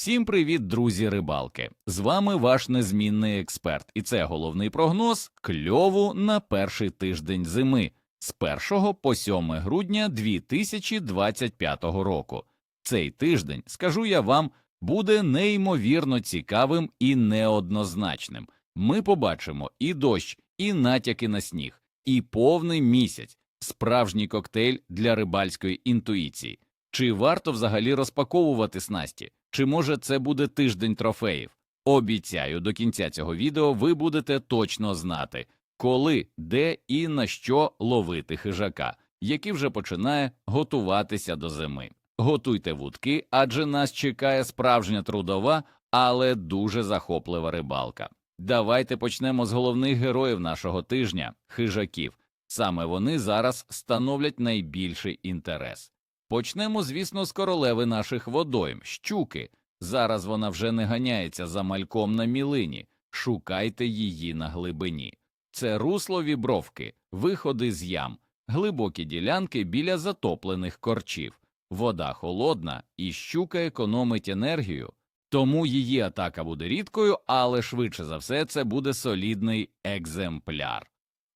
Всім привіт, друзі рибалки! З вами ваш незмінний експерт, і це головний прогноз кльову на перший тиждень зими з 1 по 7 грудня 2025 року. Цей тиждень, скажу я вам, буде неймовірно цікавим і неоднозначним. Ми побачимо і дощ, і натяки на сніг, і повний місяць, справжній коктейль для рибальської інтуїції. Чи варто взагалі розпаковувати снасті? Чи може це буде тиждень трофеїв? Обіцяю, до кінця цього відео ви будете точно знати, коли, де і на що ловити хижака, який вже починає готуватися до зими. Готуйте вудки, адже нас чекає справжня трудова, але дуже захоплива рибалка. Давайте почнемо з головних героїв нашого тижня хижаків. Саме вони зараз становлять найбільший інтерес. Почнемо, звісно, з королеви наших водойм щуки. Зараз вона вже не ганяється за мальком на мілині, шукайте її на глибині. Це руслові бровки, виходи з ям, глибокі ділянки біля затоплених корчів. Вода холодна і щука економить енергію, тому її атака буде рідкою, але швидше за все це буде солідний екземпляр.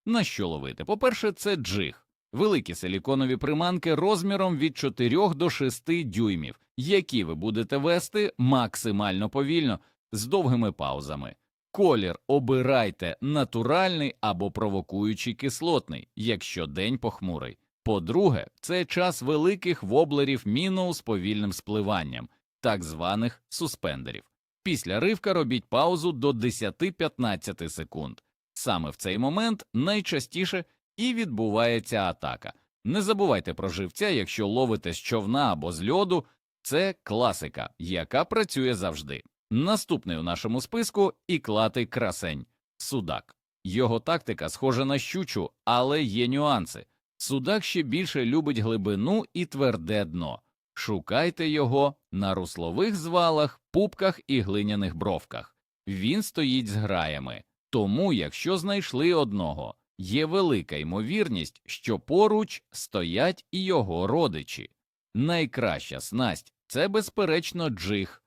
На що ловити? По-перше, це джиг, великі силіконові приманки розміром від 4 до 6 дюймів, які ви будете вести максимально повільно з довгими паузами. Колір обирайте натуральний або провокуючий кислотний, якщо день похмурий. По-друге, це час великих воблерів міноу з повільним спливанням, так званих суспендерів. Після ривка робіть паузу до 10-15 секунд. Саме в цей момент найчастіше і відбувається атака. Не забувайте про живця, якщо ловите з човна або з льоду, це класика, яка працює завжди. Наступний у нашому списку іклатий красень судак. Його тактика схожа на щучу, але є нюанси. Судак ще більше любить глибину і тверде дно. Шукайте його на руслових звалах, пупках і глиняних бровках. Він стоїть з граями, тому, якщо знайшли одного, є велика ймовірність, що поруч стоять і його родичі. Найкраща снасть це, безперечно, джиг.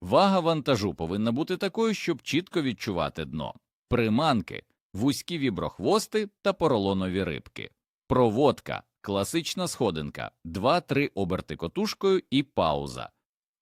Вага вантажу повинна бути такою, щоб чітко відчувати дно, приманки, вузькі віброхвости та поролонові рибки, проводка, класична сходинка, 2-3 оберти котушкою і пауза.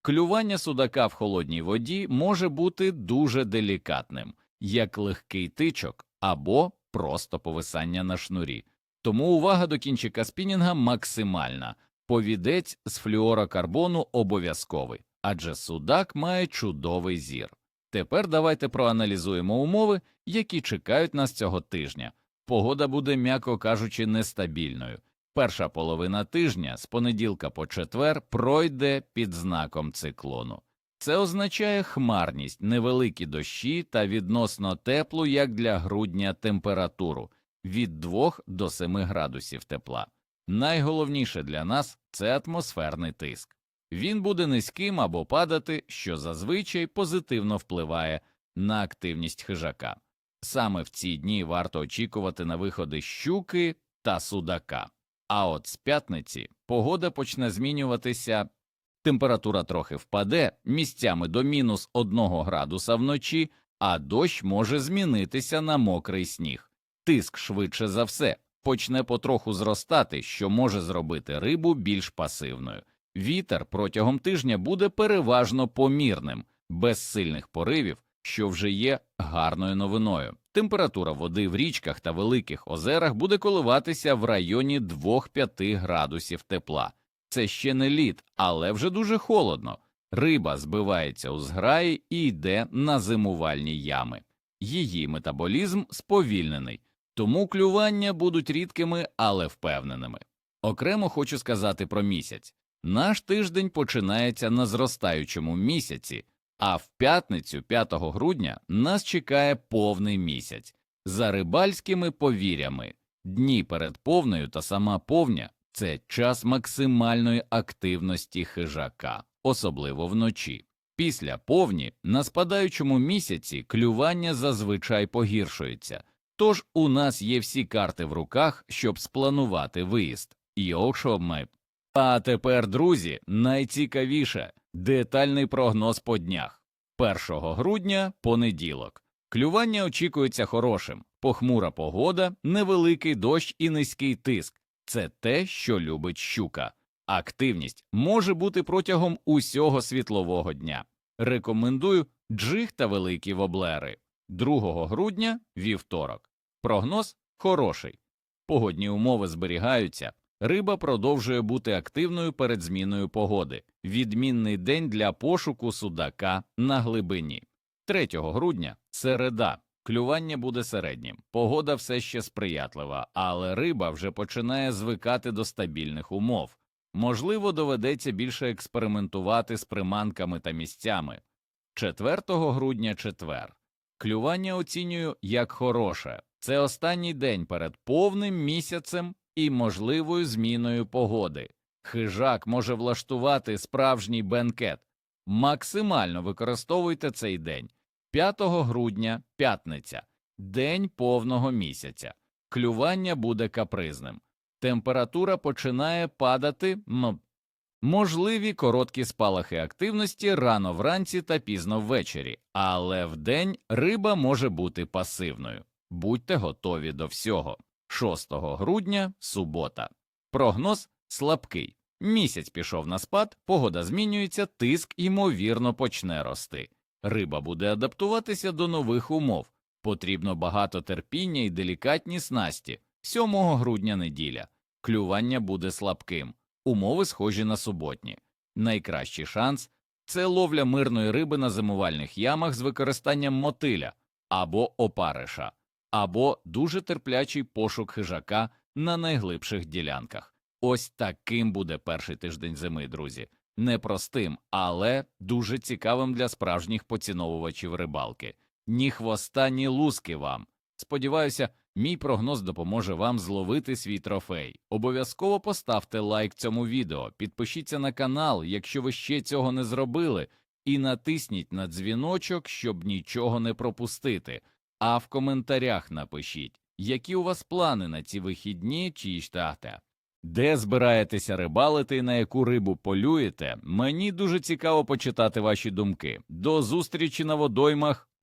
Клювання судака в холодній воді може бути дуже делікатним, як легкий тичок або просто повисання на шнурі. Тому увага до кінчика спінінга максимальна, повідець з флюорокарбону обов'язковий, адже судак має чудовий зір. Тепер давайте проаналізуємо умови, які чекають нас цього тижня. Погода буде, м'яко кажучи, нестабільною. Перша половина тижня з понеділка по четвер пройде під знаком циклону. Це означає хмарність, невеликі дощі та відносно теплу, як для грудня, температуру від 2 до 7 градусів тепла. Найголовніше для нас це атмосферний тиск. Він буде низьким або падати, що зазвичай позитивно впливає на активність хижака. Саме в ці дні варто очікувати на виходи щуки та судака. А от з п'ятниці погода почне змінюватися, температура трохи впаде місцями до мінус 1 градуса вночі, а дощ може змінитися на мокрий сніг. Тиск швидше за все почне потроху зростати, що може зробити рибу більш пасивною. Вітер протягом тижня буде переважно помірним, без сильних поривів, що вже є гарною новиною. Температура води в річках та великих озерах буде коливатися в районі 2-5 градусів тепла. Це ще не лід, але вже дуже холодно. Риба збивається у зграї і йде на зимувальні ями. Її метаболізм сповільнений, тому клювання будуть рідкими, але впевненими. Окремо хочу сказати про місяць. Наш тиждень починається на зростаючому місяці, а в п'ятницю, 5 грудня, нас чекає повний місяць. За рибальськими повір'ями, дні перед повною та сама повня це час максимальної активності хижака, особливо вночі. Після повні на спадаючому місяці клювання зазвичай погіршується, тож у нас є всі карти в руках, щоб спланувати виїзд. Ми А тепер, друзі, найцікавіше детальний прогноз по днях. 1 грудня понеділок. Клювання очікується хорошим, похмура погода, невеликий дощ і низький тиск. Це те, що любить щука. Активність може бути протягом усього світлового дня. Рекомендую джиг та великі воблери. 2 грудня вівторок. Прогноз хороший. Погодні умови зберігаються. Риба продовжує бути активною перед зміною погоди. Відмінний день для пошуку судака на глибині. 3 грудня середа. Клювання буде середнім. Погода все ще сприятлива, але риба вже починає звикати до стабільних умов. Можливо, доведеться більше експериментувати з приманками та місцями. 4 грудня четвер. Клювання оцінюю як хороше. Це останній день перед повним місяцем і можливою зміною погоди. Хижак може влаштувати справжній бенкет. Максимально використовуйте цей день. 5 грудня п'ятниця, день повного місяця. Клювання буде капризним. Температура починає падати. м, Можливі короткі спалахи активності рано вранці та пізно ввечері, але вдень риба може бути пасивною. Будьте готові до всього. 6 грудня субота. Прогноз слабкий. Місяць пішов на спад, погода змінюється, тиск ймовірно почне рости. Риба буде адаптуватися до нових умов. Потрібно багато терпіння і делікатні снасті. 7 грудня неділя. Клювання буде слабким. Умови схожі на суботні. Найкращий шанс це ловля мирної риби на зимувальних ямах з використанням мотиля або опариша, або дуже терплячий пошук хижака на найглибших ділянках. Ось таким буде перший тиждень зими, друзі. Непростим, але дуже цікавим для справжніх поціновувачів рибалки. Ні хвоста, ні луски вам. Сподіваюся, мій прогноз допоможе вам зловити свій трофей. Обов'язково поставте лайк цьому відео, підпишіться на канал, якщо ви ще цього не зробили, і натисніть на дзвіночок, щоб нічого не пропустити. А в коментарях напишіть, які у вас плани на ці вихідні чи штати. Де збираєтеся рибалити і на яку рибу полюєте? Мені дуже цікаво почитати ваші думки. До зустрічі на водоймах